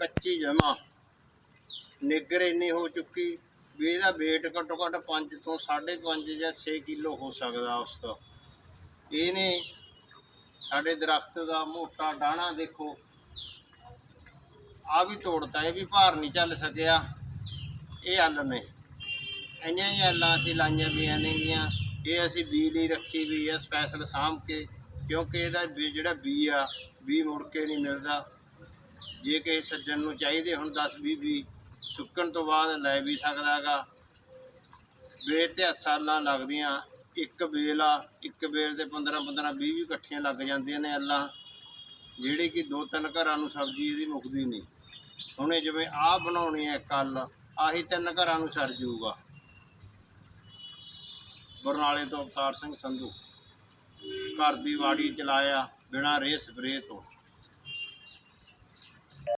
ਕੱਚੀ ਜਮਾ। ਨਿੱਗਰ ਇੰਨੀ ਹੋ ਚੁੱਕੀ ਵੀ ਇਹਦਾ weight ਘੱਟੋ ਘੱਟ 5 ਤੋਂ 5.5 ਜਾਂ 6 ਕਿਲੋ ਹੋ ਸਕਦਾ ਉਸ ਤੋਂ। ਇਹਨੇ ਸਾਡੇ ਦਰਖਤ ਦਾ ਮੋਟਾ ਡਾਣਾ ਦੇਖੋ। ਆ ਵੀ ਤੋੜਤਾ, ਇਹ ਵੀ ਭਾਰ ਨਹੀਂ ਚੱਲ ਸਕਿਆ। ਇਹ ਹੱਲ ਨੇ ਇੰਨੀਆਂ ਹੀ ਹੱਲਾਂ ਅਸੀਂ ਲਾਈਆਂ ਵੀਆਂ ਨੇਗੀਆਂ। ਇਹ ਅਸੀਂ ਬੀ ਲਈ ਰੱਖੀ ਵੀ ਆ ਸਪੈਸ਼ਲ ਸਾਂਭ ਕੇ, ਕਿਉਂਕਿ ਇਹਦਾ ਬੀ ਜਿਹੜਾ ਬੀ ਆ ਬੀ ਮੁੜ ਕੇ ਨਹੀਂ ਮਿਲਦਾ। ਜੇ ਕਿਸੇ ਸੱਜਣ ਨੂੰ ਚਾਹੀਦੇ ਹੁਣ 10 20 ਬੀ ਸੁੱਕਣ ਤੋਂ ਬਾਅਦ ਲੈ ਵੀ ਸਕਦਾ ਹੈਗਾ ਵੇਲ ਤੇ ਸਾਲਾਂ ਲੱਗਦੀਆਂ, ਇੱਕ ਵੇਲ ਆ, ਇੱਕ ਵੇਲ ਤੇ 15 15 20 ਵੀ ਇਕੱਠੀਆਂ ਲੱਗ ਜਾਂਦੀਆਂ ਨੇ ਅੱਲਾ। ਜਿਹੜੀ ਕਿ ਦੋ ਤਿੰਨ ਘਰਾਂ ਨੂੰ ਸਬਜ਼ੀ ਇਹਦੀ ਮੁੱਕਦੀ ਨਹੀਂ। ਹੁਣੇ ਜਿਵੇਂ ਆਹ ਬਣਾਉਣੀ ਹੈ ਕੱਲ, ਆਹੀ ਤਿੰਨ ਘਰਾਂ ਨੂੰ ਸਰ ਜੂਗਾ ਬਰਨਾਲੇ ਤੋਂ ਅਵਤਾਰ ਸਿੰਘ ਸੰਧੂ, ਘਰ ਦੀ ਵਾੜੀ ਚਲਾਇਆ ਬਿਨਾਂ ਰੇ ਸਪਰੇ ਤੋਂ।